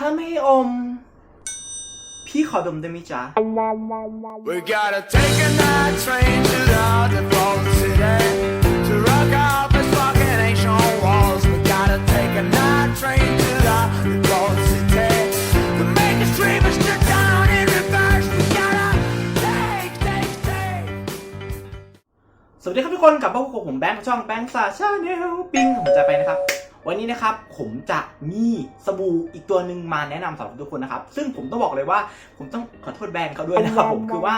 ถ้าไม่อม พี่ขอดมได้ไหมจ๊ะ We gotta take a night train to the underground city to rock out this fucking ancient walls. We gotta take a night train to the underground city to make us dream us to down in reverse. We gotta take, take, take. สวัสดีครับทุกคนกลับมาพบกับผมแบงค์ช่องแบงค์ซาชาแนลปิ้งผมจะไปนะครับ วันนี้นะครับผมจะมีสบู่อีกตัวหนึ่งมาแนะนำสำหรับทุกคนนะครับ ซึ่งผมต้องบอกเลยว่าผมต้องขอโทษแบรนด์เขาด้วยนะครับผมคือว่า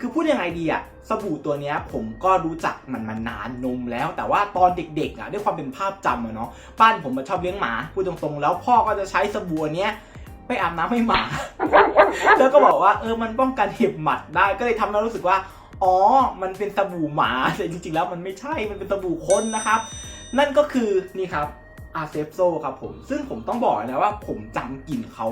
คือพูดยังไงดีอะสบู่ตัวเนี้ยผมก็รู้จักมันมานานนมแล้ว แต่ว่าตอนเด็กๆอะด้วยความเป็นภาพจำอะเนาะบ้านผมมันชอบเลี้ยงหมาพูดตรงๆ แล้วพ่อก็จะใช้สบู่อันเนี้ยไปอาบน้ำให้หมา แล้วก็บอกว่าเออมันป้องกันเห็บหมัดได้ก็เลยทำให้เรารู้สึกว่า อ๋อ มันเป็นสบู่หมาแต่จริงๆแล้วมันไม่ใช่มันเป็นสบู่คนนะครับ นั่นก็คือนี่ครับ อาเซฟโซครับผม ซึ่งผมต้องบอกนะว่าผมจำกลิ่นเขา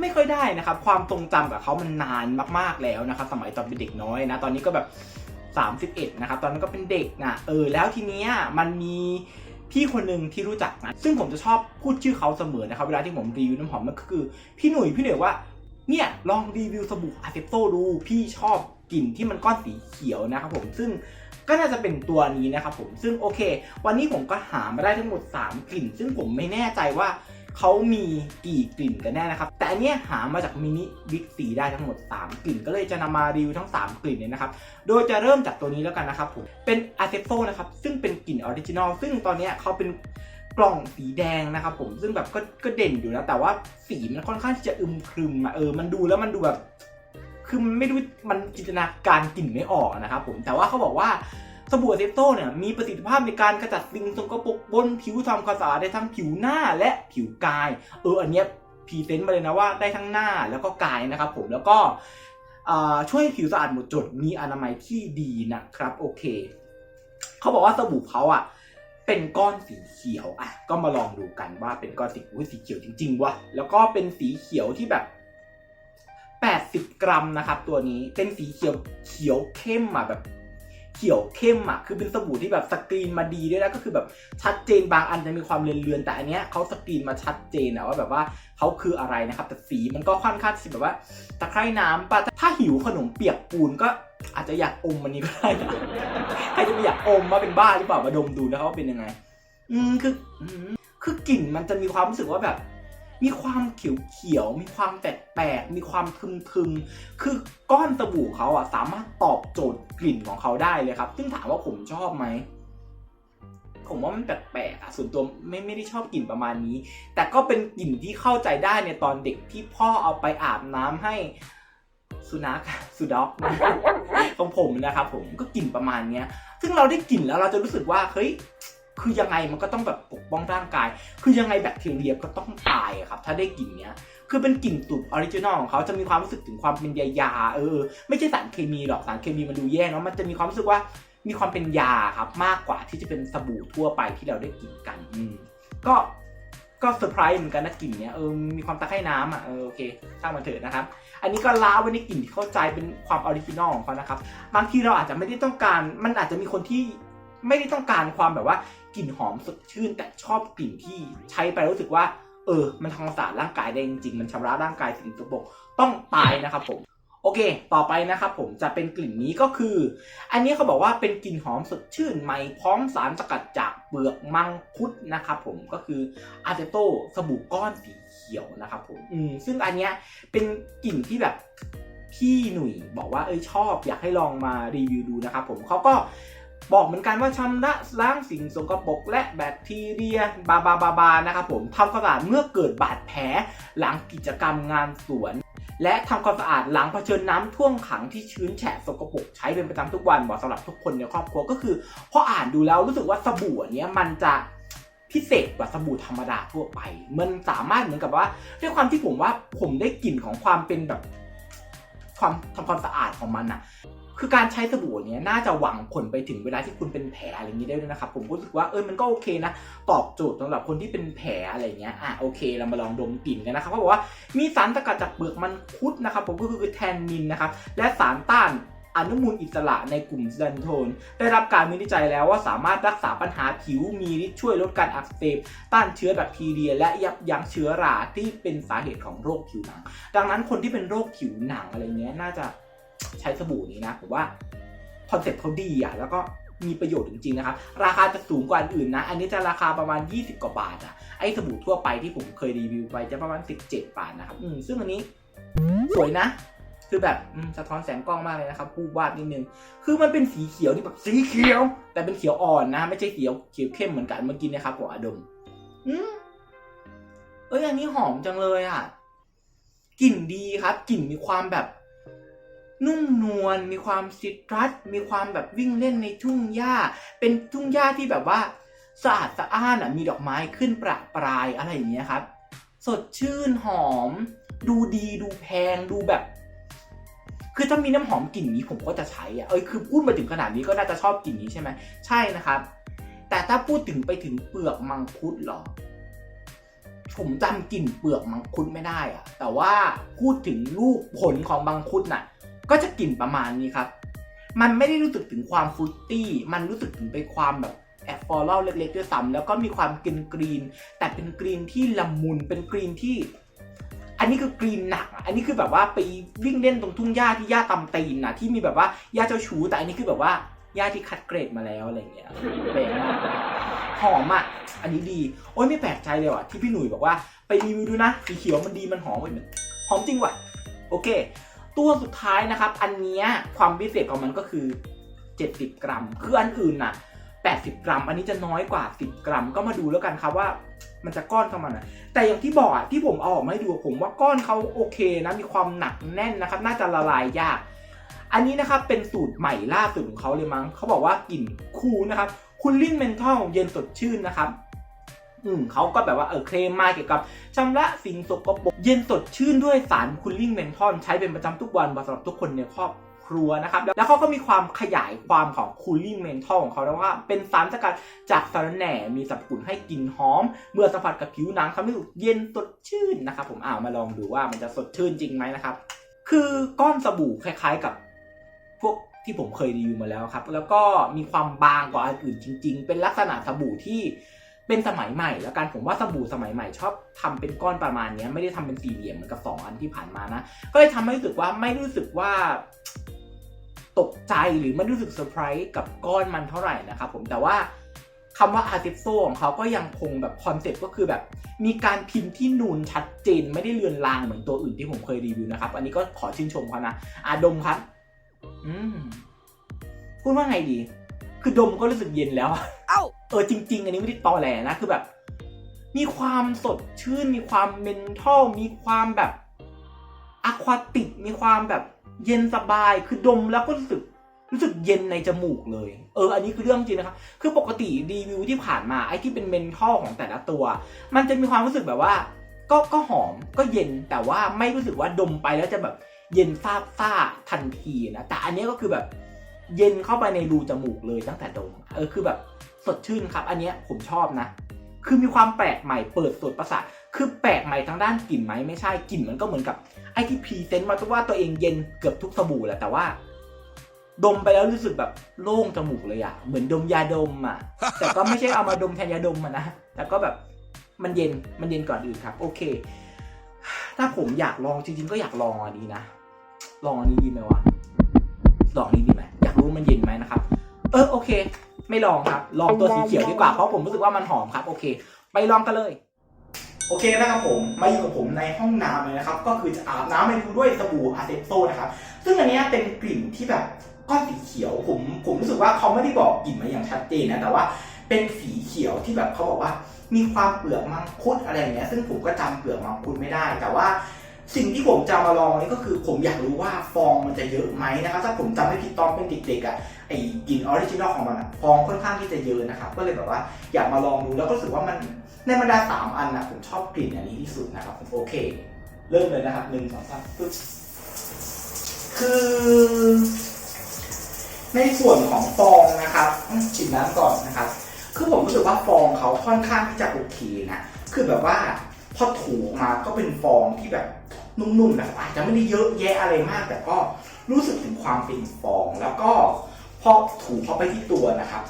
ไม่ค่อยได้นะครับ ความทรงจำกับเขามันนานมากๆแล้วนะครับ สมัยตอนเป็นเด็กน้อยนะ ตอนนี้ก็แบบ 31 นะครับ ตอนนั้นก็เป็นเด็กนะเออ แล้วทีเนี้ยมันมีพี่คนหนึ่งที่รู้จักนะ ซึ่งผมจะชอบพูดชื่อเขาเสมอนะครับ เวลาที่ผมรีวิวน้ำหอมมันก็คือ พี่หนุ่ยพี่หนุ่ยว่าเนี่ยลองรีวิวสบู่อาเซโซดู พี่ชอบกลิ่นที่มันก้อนสีเขียวนะครับผมซึ่ง ก็น่าจะเป็นตัวนี้นะครับผมซึ่งโอเค วันนี้ผมก็หามาได้ทั้งหมด 3 กลิ่น ซึ่งผมไม่แน่ใจว่าเขามีกี่กลิ่นกันแน่นะครับ แต่อันนี้หามาจากมินิบิ๊กซีได้ทั้งหมด 3 กลิ่น ก็เลยจะนำมารีวิวทั้ง 3 กลิ่นเนี่ยนะครับ โดยจะเริ่มจากตัวนี้แล้วกันนะครับผม เป็นอาเซโซนะครับ ซึ่งเป็นกลิ่นออริจินอล ซึ่งตอนนี้เขาเป็นกล่องสีแดงนะครับผม ซึ่งแบบก็ก็เด่นอยู่นะ แต่ว่าสีมันค่อนข้างที่จะอึมครึมอะเออ มันดูแล้วมันดูแบบ คือมันไม่รู้มันจินตนาการกลิ่นไม่ออกนะครับผมแต่ว่าเขาบอกว่าสบู่เซโซเนี่ยมีประสิทธิภาพในการกระจัดสิ่งสกปรกบนผิวทำความสะอาดได้ทั้งผิวหน้าและผิวกายเอออันเนี้ยพรีเซนต์มาเลยนะว่าได้ทั้งหน้าแล้วก็กายนะครับผมแล้วก็ช่วยผิวสะอาดหมดจดมีอนามัยที่ดีนะครับโอเคเขาบอกว่าสบู่เขาอะเป็นก้อนสีเขียวอะก็มาลองดูกันว่าเป็นก้อนสีสีเขียวจริงๆวะแล้วก็เป็นสีเขียวที่แบบ 80 กรัมนะครับตัวนี้เป็นสีเขียวเขียวเข้มอะแบบเขียวเข้มอะคือเป็นสบู่ที่แบบสกรีนมาดีด้วยนะก็คือแบบชัดเจนบางอันจะมีความเลือนๆแต่อันเนี้ยเขาสกรีนมาชัดเจนอะว่าแบบว่าเขาคืออะไรนะครับ แต่สีมันก็ค่อนข้างที่แบบว่าตะไคร่น้ำปะถ้าหิวขนมเปียกปูนก็อาจจะอยากอมอันนี้ก็ได้ใครจะไม่อยากอมว่าเป็นบ้าหรือเปล่ามาดมดูนะครับว่าเป็นยังไง อืมคือคือกลิ่นมันจะมีความรู้สึกว่าแบบ มีความเขียวๆ มีความแปลกๆ มีความทึมๆ คือก้อนสบู่เขาอะสามารถตอบโจทย์กลิ่นของเขาได้เลยครับ ซึ่งถามว่าผมชอบไหม ผมว่ามันแปลกๆอะส่วนตัวไม่ไม่ได้ชอบกลิ่นประมาณนี้ แต่ก็เป็นกลิ่นที่เข้าใจได้ในตอนเด็กที่พ่อเอาไปอาบน้ำให้สุนัขสุด็อกของผมนะครับผมก็กลิ่นประมาณเนี้ย ซึ่งเราได้กลิ่นแล้วเราจะรู้สึกว่าเฮ้ย คือยังไงมันก็ต้องแบบปกป้องร่างกาย คือยังไงแบคทีเรียก็ต้องตายอะครับ ถ้าได้กลิ่นเนี้ย คือเป็นกลิ่นตุ่นออริจินอลของเขาจะมีความรู้สึกถึงความเป็นยายาเออ ไม่ใช่สารเคมีหรอกสารเคมีมันดูแย่เนาะมันจะมีความรู้สึกว่ามีความเป็นยาครับมากกว่าที่จะเป็นสบู่ทั่วไปที่เราได้กลิ่นกันอืมก็ก็เซอร์ไพรส์เหมือนกันนะกลิ่นเนี้ยเออมีความตะไคร่น้ำอะเออโอเคช่างมันเถอะนะครับ อันนี้ก็ล้าไว้ในกลิ่นที่เข้าใจเป็นความออริจินอลของเขานะครับบางทีเราอาจจะไม่ได้ต้องการมันอาจจะมีคนที่ ไม่ได้ต้องการความแบบว่ากลิ่นหอมสดชื่น แต่ชอบกลิ่นที่ใช้ไปรู้สึกว่า เออ มันทำความสะอาดร่างกายได้จริงๆมันชำระร่างกายสิ่งสกปรกต้องตายนะครับผมโอเค ต่อไปนะครับผมจะเป็นกลิ่นนี้ก็คือ อันนี้เขาบอกว่าเป็นกลิ่นหอมสดชื่นใหม่พร้อมสารสกัดจากเปลือกมังคุดนะครับผมก็คืออาเซโตสบู่ก้อนสีเขียวนะครับผมอืมซึ่งอันเนี้ยเป็นกลิ่นที่แบบพี่หนุ่ยบอกว่าเอ้ยชอบอยากให้ลองมารีวิวดูนะครับผมเขาก็ บอกเหมือนกันว่าชำระล้างสิ่งสกปรกและแบคทีเรียบาบาบาบานะครับผมทำความสะอาดเมื่อเกิดบาดแผลหลังกิจกรรมงานสวน และทำความสะอาดหลังเผชิญน้ำท่วมขังที่ชื้นแฉะสกปรกใช้เป็นประจำทุกวันเหมาะสำหรับทุกคนในครอบครัวก็คือพออ่านดูแล้วรู้สึกว่าสบู่นเนี้ยมันจะพิเศษกว่าสบู่ธรรมดาทั่วไป มันสามารถเหมือนกับว่าด้วยความที่ผมว่าผมได้กลิ่นของความเป็นแบบความทำความสะอาดของมันอะ คือการใช้สบู่เนี้ยน่าจะหวังผลไปถึงเวลาที่คุณเป็นแผลอะไรอย่างนี้ได้ด้วยนะครับ ผมก็รู้สึกว่าเออมันก็โอเคนะตอบโจทย์สำหรับคนที่เป็นแผลอะไรเงี้ยอะโอเค เรามาลองดมกลิ่นกันนะครับเขาบอกว่ามีสารสกัดจากเปลือกมันคุดนะครับ ผมก็คือแทนนินนะครับและสารต้านอนุมูลอิสระในกลุ่มซันโทน ได้รับการวิจัยแล้วว่าสามารถรักษาปัญหาผิวมีฤทธิ์ช่วยลดการอักเสบต้านเชื้อแบคทีเรีย และยับยั้งเชื้อราที่เป็นสาเหตุของโรคผิวหนัง ดังนั้นคนที่เป็นโรคผิวหนังอะไรเงี้ยน่าจะ ใช้สบู่นี้นะผมว่าคอนเซ็ปต์เขาดีอะแล้วก็มีประโยชน์จริงๆนะครับ ราคาจะสูงกว่าอันอื่นนะ อันนี้จะราคาประมาณ 20 กว่าบาทอะไอ้สบู่ทั่วไปที่ผมเคยรีวิวไปจะประมาณ 17 บาทนะครับ อืม ซึ่งอันนี้สวยนะ คือแบบสะท้อนแสงกล้องมากเลยนะครับผู้วาดนิดนึง คือมันเป็นสีเขียวที่แบบสีเขียว แต่เป็นเขียวอ่อนนะ ไม่ใช่เขียวเขียวเข้มเหมือนกันเมื่อกี้นะครับของอดม อืม เอ้ยอันนี้หอมจังเลยอะ กลิ่นดีครับ กลิ่นมีความแบบ นุ่มนวลมีความซิตรัสมีความแบบวิ่งเล่นในทุ่งหญ้า เป็นทุ่งหญ้าที่แบบว่าสะอาดสะอ้านอะมีดอกไม้ขึ้นประปรายอะไรอย่างเงี้ยครับ สดชื่นหอม ดูดีดูแพงดูแบบ คือถ้ามีน้ำหอมกลิ่นนี้ผมก็จะใช้อะเอ้ยคือพูดมาถึงขนาดนี้ก็น่าจะชอบกลิ่นนี้ใช่ไหมใช่นะครับ แต่ถ้าพูดถึงไปถึงเปลือกมังคุดหรอผมจำกลิ่นเปลือกมังคุดไม่ได้อะแต่ว่าพูดถึงลูกผลของมังคุดน่ะ ก็จะกลิ่นประมาณนี้ครับ มันไม่ได้รู้สึกถึงความฟรุตตี้ มันรู้สึกถึงไปความแบบแอบฟอรัลเล็กๆด้วยซ้ำแล้วก็มีความกรีนกรีน แต่เป็นกรีนที่ละมุน เป็นกรีนที่ อันนี้คือกรีนหนัก อันนี้คือแบบว่าไปวิ่งเล่นตรงทุ่งหญ้าที่หญ้าตำตีนนะที่มีแบบว่าหญ้าเจ้าชู้แต่อันนี้คือแบบว่าหญ้าที่คัดเกรดมาแล้วอะไรเงี้ยแปลกมากหอมอะ อันนี้ดี โอ้ยไม่แปลกใจเลยว่ะที่พี่หนุ่ยบอกว่าไปรีวิวดูนะสีเขียวมันดีมันหอมเว้ยมันหอมจริงว่ะ โอเค ตัวสุดท้ายนะครับ อันนี้ความพิเศษของมันก็คือ 70 กรัม คืออันอื่นน่ะ80 กรัม อันนี้จะน้อยกว่า 10 กรัม ก็มาดูแล้วกันครับว่ามันจะก้อนเข้ามานะแต่อย่างที่บอกที่ผมเอาออกมาให้ดูผมว่าก้อนเขาโอเคนะมีความหนักแน่นนะครับ น่าจะละลายยาก อันนี้นะครับเป็นสูตรใหม่ล่าสุดของเขาเลยมั้งเขาบอกว่ากลิ่นคูลนะครับ คุณลิ่นเมนทัลเย็นสดชื่นนะครับ เขาก็แบบว่าเออเคลมมาเกี่ยวกับชำระสิ่งสกปรกเย็นสดชื่นด้วยสารคูลลิ่งเมนทอลใช้เป็นประจำทุกวันสำหรับทุกคนในครอบครัวนะครับ แล้วเขาก็มีความขยายความของคูลลิ่งเมนทอลของเขาแล้วว่าเป็นสารสกัดจากสารแหน่มีสรรพคุณให้กลิ่นหอม เมื่อสัมผัสกับผิวหนังทำให้รู้เย็นสดชื่นนะครับ ผมอ่ามาลองดูว่ามันจะสดชื่นจริงไหมนะครับ คือก้อนสบู่คล้ายๆกับพวกที่ผมเคยรีวิวมาแล้วครับ แล้วก็มีความบางกว่าอันอื่นจริง ๆ เป็นลักษณะสบู่ที่ เป็นสมัยใหม่แล้วกันผมว่าสบู่สมัยใหม่ชอบทำเป็นก้อนประมาณนี้ไม่ได้ทำเป็นสี่เหลี่ยมเหมือนกับสองอันที่ผ่านมานะก็เลยทำให้รู้สึกว่าไม่รู้สึกว่าตกใจหรือไม่รู้สึกเซอร์ไพรส์กับก้อนมันเท่าไหร่นะครับผมแต่ว่าคำว่าอาร์ติโซของเขาก็ยังคงแบบคอนเซ็ปต์ก็คือแบบมีการพิมพ์ที่นูนชัดเจน ไม่ได้เลือนลางเหมือนตัวอื่นที่ผมเคยรีวิวนะครับ อันนี้ก็ขอชื่นชมเขานะอาดมครับ อืมพูดว่าไงดี คือดมก็รู้สึกเย็นแล้ว เอออจริง ๆ อันนี้ไม่ได้ตอแหลนะคือแบบ มีความสดชื่น มีความเมนทัลมีความแบบอะควาติกมีความแบบเย็นสบายคือดมแล้วก็รู้สึกรู้สึกเย็นในจมูกเลย เออ อันนี้คือเรื่องจริงนะครับ คือปกติรีวิวที่ผ่านมาไอ้ที่เป็นเมนทัลของแต่ละตัว มันจะมีความรู้สึกแบบว่า ก็ก็หอมก็เย็นแต่ว่าไม่รู้สึกว่าดมไปแล้วจะแบบเย็นซาบซ่าทันทีนะแต่อันนี้ก็คือแบบเย็นเข้าไปในรูจมูกเลยตั้งแต่ดมเออคือแบบ สดชื่นครับ อันนี้ผมชอบนะ คือมีความแปลกใหม่เปิดสดประสาทคือแปลกใหม่ทางด้านกลิ่นไหมไม่ใช่กลิ่นมันก็เหมือนกับไอที่พรีเซนต์มาว่าตัวเองเย็นเกือบทุกสบู่แหละแต่ว่า ดมไปแล้วรู้สึกแบบโล่งจมูกเลยอะเหมือนดมยาดมอะแต่ก็ไม่ใช่เอามาดมแทนยาดมอะนะแต่ก็แบบมันเย็นมันเย็นก่อนอื่นครับ โอเค ถ้าผมอยากลองจริงๆก็อยากลองอันนี้นะลองอันนี้ดีไหมวะลองอันนี้ดีไหมอยากรู้มันเย็นไหมนะครับ เออโอเค ไม่ลองครับ ลองตัวสีเขียวดีกว่า เพราะผมรู้สึกว่ามันหอมครับ โอเค ไปลองกันเลย โอเคนะครับผม มาอยู่กับผมในห้องน้ำเลยนะครับ ก็คือจะอาบน้ำให้ดูด้วยสบู่อาเซโซนะครับ ซึ่งอันนี้เป็นกลิ่นที่แบบก้อนสีเขียว ผม ผมรู้สึกว่าเขาไม่ได้บอกกลิ่นมาอย่างชัดเจนนะ แต่ว่าเป็นสีเขียวที่แบบเขาบอกว่ามีความเปลือกมังคุดอะไรอย่างเงี้ย ซึ่งผมก็จำเปลือกมังคุดไม่ได้ แต่ว่า สิ่งที่ผมจะมาลองนี่ก็คือผมอยากรู้ว่าฟองมันจะเยอะไหมนะครับถ้าผมจำไม่ผิดตอนเป็นเด็กๆอะไอ้กลิ่นออริจินอลของมันอะฟองค่อนข้างที่จะเยอะนะครับก็เลยแบบว่าอยากมาลองดูแล้วก็รู้สึกว่ามันในบรรดาสามอันนะผมชอบกลิ่นอันนี้ที่สุดนะครับผมโอเค เริ่มเลยนะครับหนึ่งสองสามปึ๊บคือ ในส่วนของฟองนะครับอืมฉีดน้ำก่อนนะครับ คือผมรู้สึกว่าฟองเขาค่อนข้างที่จะโอเคนะคือแบบว่าพอถูมาก็เป็นฟองที่แบบ นุ่มๆนะอาจจะไม่ได้เยอะแยะอะไรมาก แต่ก็รู้สึกถึงความเป็นฟอง แล้วก็พอถูเข้าไปที่ตัวนะครับ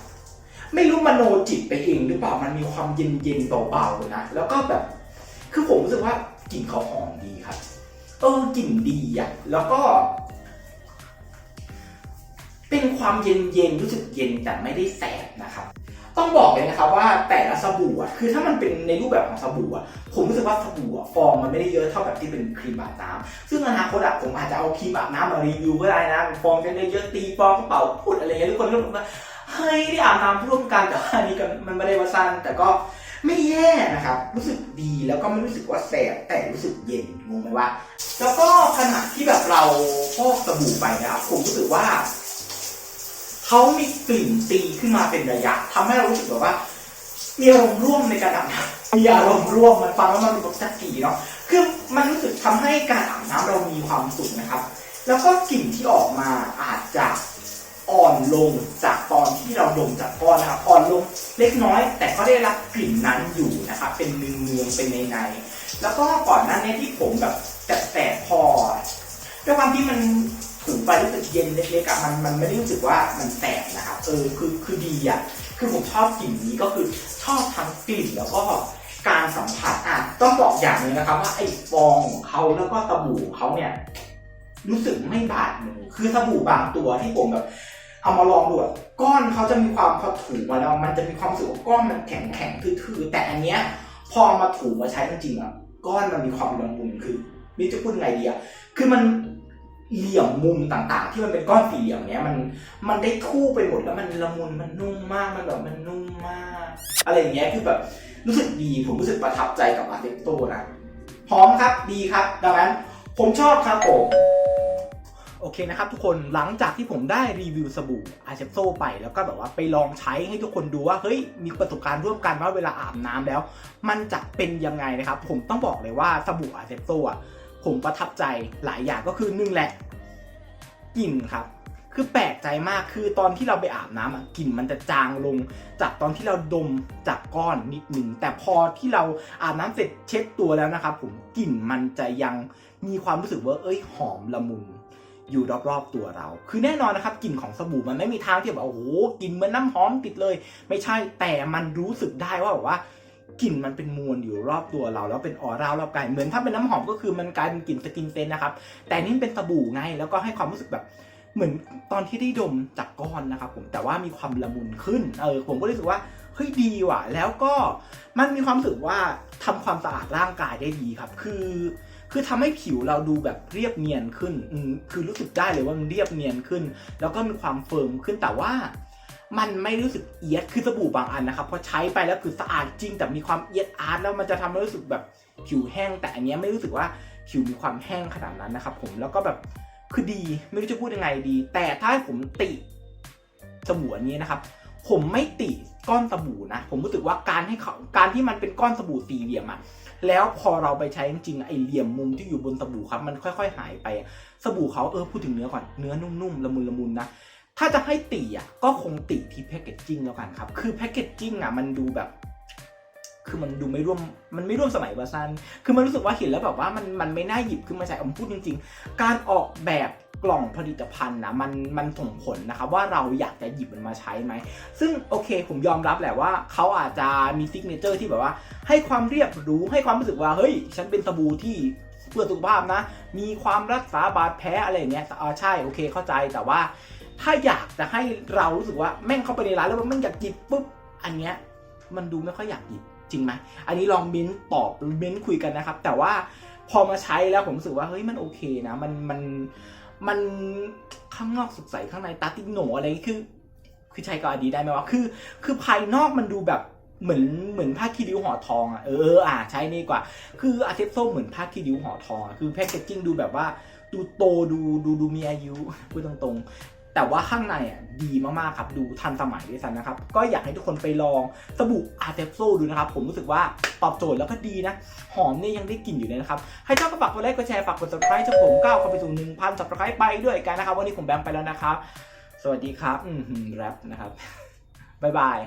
ไม่รู้มโนจิตไปเองหรือเปล่ามันมีความเย็นๆเบาๆนะแล้วก็แบบคือผมรู้สึกว่ากลิ่นเขาหอมดีครับเออกลิ่นดีอะแล้วก็ เป็นความเย็นๆรู้สึกเย็นแต่ไม่ได้แสบนะครับ ต้องบอกเลยนะครับว่าแต่ละสบู่อะคือถ้ามันเป็นในรูปแบบของสบู่อะผมรู้สึกว่าสบู่อะฟองมันไม่ได้เยอะเท่ากับที่เป็นครีมอาบน้ำซึ่งอนาคตอะผมอาจจะเอาครีมอาบน้ำมารีวิวก็ได้นะฟองจะเยอะตีฟองกระเป๋าพูดอะไรเงี้ยทุกคนก็บอกว่าเฮ้ยได้อาบน้ำร่วมกันแต่ว่าอันนี้กมันไม่ได้ว่าสั้นแต่ก็ไม่แย่นะครับ รู้สึกดีแล้วก็ไม่รู้สึกว่าแสบแต่รู้สึกเย็นงงไหมว่า แล้วก็ขณะที่แบบเราพอกสบู่ไปนะครับผมรู้สึกว่า เขามีกลิ่นตีขึ้นมาเป็นระยะทำให้เรารู้สึกแบบว่ามีอารมณ์ร่วมในการอาบน้ำมีอารมณ์ร่วมมันฟังแล้วมันแบบจักจีเนาะคือมันรู้สึกทำให้การอาบน้ำเรามีความสุขนะครับ แล้วก็กลิ่นที่ออกมาอาจจะอ่อนลงจากตอนที่เราดมจากก้อนนะครับอ่อนลงเล็กน้อย แต่ก็ได้รับกลิ่นนั้นอยู่นะครับเป็นเนืองเนืองๆเป็นในในๆแล้วก็ก่อนหน้านี้ที่ผมแบบแสบๆพอด้วยความที่มัน ถูไปรู้สึกเย็นเล็กๆอะมันมันไม่ได้รู้สึกว่ามันแสบนะครับเออคือคือดีอะคือผมชอบกลิ่นนี้ก็คือชอบทั้งกลิ่นแล้วก็การสัมผัสอะต้องบอกอย่างหนึงนะครับ ว่าไอ้ฟองของเขาแล้วก็สบู่เขาเนี่ยรู้สึกไม่บาดมือคือสบู่บางตัวที่ผมแบบเอามาลองดูก้อนเขาจะมีความพอถูมาแล้วมันจะมีความสึกว่าก้อนมันแข็งแข็งทื่อๆแต่อันเนี้ยพอมาถูมาใช้จริงๆอะก้อนมันมีความละมุนคือนี่จะพูดไงดีอะคือมัน เหลี่ยมมุมต่างๆ ที่มันเป็นก้อนสี่เหลี่ยมเนี้ยมันมันได้ทู่ไปหมดแล้วมันละมุนมันนุ่มมากมันแบบมันนุ่มมาก อะไรอย่างเงี้ยคือแบบรู้สึกดีผมรู้สึกประทับใจกับอาร์เตโตนะหอมครับดีครับ ดังนั้นผมชอบครับผมโอเคนะครับทุกคนหลังจากที่ผมได้รีวิวสบู่อาเซปโซไปแล้วก็แบบว่าไปลองใช้ให้ทุกคนดูว่าเฮ้ยมีประสบการณ์ร่วมกันว่าเวลาอาบน้ำแล้ว มันจะเป็นยังไงนะครับ ผมต้องบอกเลยว่าสบู่อาเซปโซอะ ผมประทับใจหลายอย่างก็คือหนึ่งแหละกลิ่นครับ คือแปลกใจมากคือตอนที่เราไปอาบน้ำอะกลิ่นมันจะจางลง จากตอนที่เราดมจากก้อนนิดหนึ่งแต่พอที่เราอาบน้ำเสร็จเช็ดตัวแล้วนะครับผมกลิ่นมันจะยังมีความรู้สึกว่าเอ้ยหอมละมุนอยู่รอบๆตัวเรา คือแน่นอนนะครับกลิ่นของสบู่มันไม่มีทางที่แบบโอ้โหกลิ่นเหมือนน้ำหอมติดเลย ไม่ใช่แต่มันรู้สึกได้ว่าแบบว่า กลิ่นมันเป็นมวลอยู่รอบตัวเรา แล้วเป็นออร่ารอบกายเหมือนถ้าเป็นน้ำหอมก็คือมันกลายเป็นกลิ่นสกินเซนนะครับ แต่นี่เป็นสบู่ไงแล้วก็ให้ความรู้สึกแบบเหมือนตอนที่ได้ดมจากก้อนนะครับผมแต่ว่ามีความละมุนขึ้นเออผมก็รู้สึกว่าเฮ้ยดีว่ะ แล้วก็มันมีความรู้สึกว่าทำความสะอาดร่างกายได้ดีครับ คือ คือทำให้ผิวเราดูแบบเรียบเนียนขึ้นอืคือรู้สึกได้เลยว่ามันเรียบเนียนขึ้น แล้วก็มีความเฟิร์มขึ้นแต่ว่า มันไม่รู้สึกเอียดคือสบู่บางอันนะครับพอใช้ไปแล้วคือสะอาดจริง แต่มีความเอียดอาร์ตแล้วมันจะทำให้รู้สึกแบบผิวแห้ง แต่อันนี้ไม่รู้สึกว่าผิวมีความแห้งขนาดนั้นนะครับผมแล้วก็แบบคือดีไม่รู้จะพูดยังไงดี แต่ถ้าผมติสบู่อันนี้นะครับ ผมไม่ติก้อนสบู่นะ ผมรู้สึกว่าการให้เขาการที่มันเป็นก้อนสบู่สี่เหลี่ยมอะแล้วพอเราไปใช้จริงๆไอเหลี่ยมมุมที่อยู่บนสบู่ครับมันค่อย ๆ หายไป สบู่เขาเออพูดถึงเนื้อก่อนเนื้อนุ่มๆละมุนละมุนนะ ถ้าจะให้ติอะก็คงติที่แพคเกจจิ้งแล้วกันครับ คือแพคเกจจิ้งอะมันดูแบบ คือมันดูไม่ร่วม มันไม่ร่วมสมัยวาซันคือมันรู้สึกว่าเห็นแล้วแบบว่ามันมันไม่น่าหยิบขึ้นมาใช้ผมพูดจริง ๆ การออกแบบกล่องผลิตภัณฑ์นะมันมันส่งผลนะครับว่าเราอยากจะหยิบมันมาใช้ไหม ซึ่งโอเคผมยอมรับแหละว่าเขาอาจจะมีซิกเนเจอร์ที่แบบว่า ให้ความเรียบรู้ให้ความรู้สึกว่าเฮ้ย ฉันเป็นสบู่ที่เพื่อสุขภาพนะ มีความรักษาบาดแผลอะไรอย่างเงี้ยอ่าใช่โอเคเข้าใจแต่ว่า ถ้าอยากจะให้เรารู้สึกว่าแม่งเข้าไปในร้านแล้วแมันอยากหยิบปุ๊บอันเนี้ยมันดูไม่ค่อยอยากหยิบจริงไหมอันนี้ลองเม้นตอบเม้นคุยกันนะครับ แต่ว่าพอมาใช้แล้วผมรู้สึกว่าเฮ้ยมันโอเคนะมันมันมันข้างนอกสดใสข้างในตาติ๊กโหนอะไรคือ คือใช้กับอันนี้ได้ไหมวะคือ คือภายนอกมันดูแบบเหมือนเหมือนผ้าคีริ้วห่อทองอะเอออะใช้นี่กว่า คืออาเซปโซเหมือนผ้าคีริ้วห่อทองอะคือแพคเกจจิ้งดูแบบว่าดูโตดูดูดูมีอายุพูดตรงๆ แต่ว่าข้างในอะดีมากๆครับ ดูทันสมัยด้วยซ้ำนะครับ ก็อยากให้ทุกคนไปลองสบู่อาเซฟโซดูนะครับ ผมรู้สึกว่าตอบโจทย์แล้วก็ดีนะ หอมเนี่ยยังได้กลิ่นอยู่เลยนะครับ ให้เจ้าก็ฝากกดไลค์กดแชร์ฝากกด subscribe ช่องผมก้าวเข้าไปสู่1,000 subscribe ไปด้วยกันนะครับ วันนี้ผมแบงค์ไปแล้วนะครับ สวัสดีครับ อืมแรปนะครับบ๊ายบาย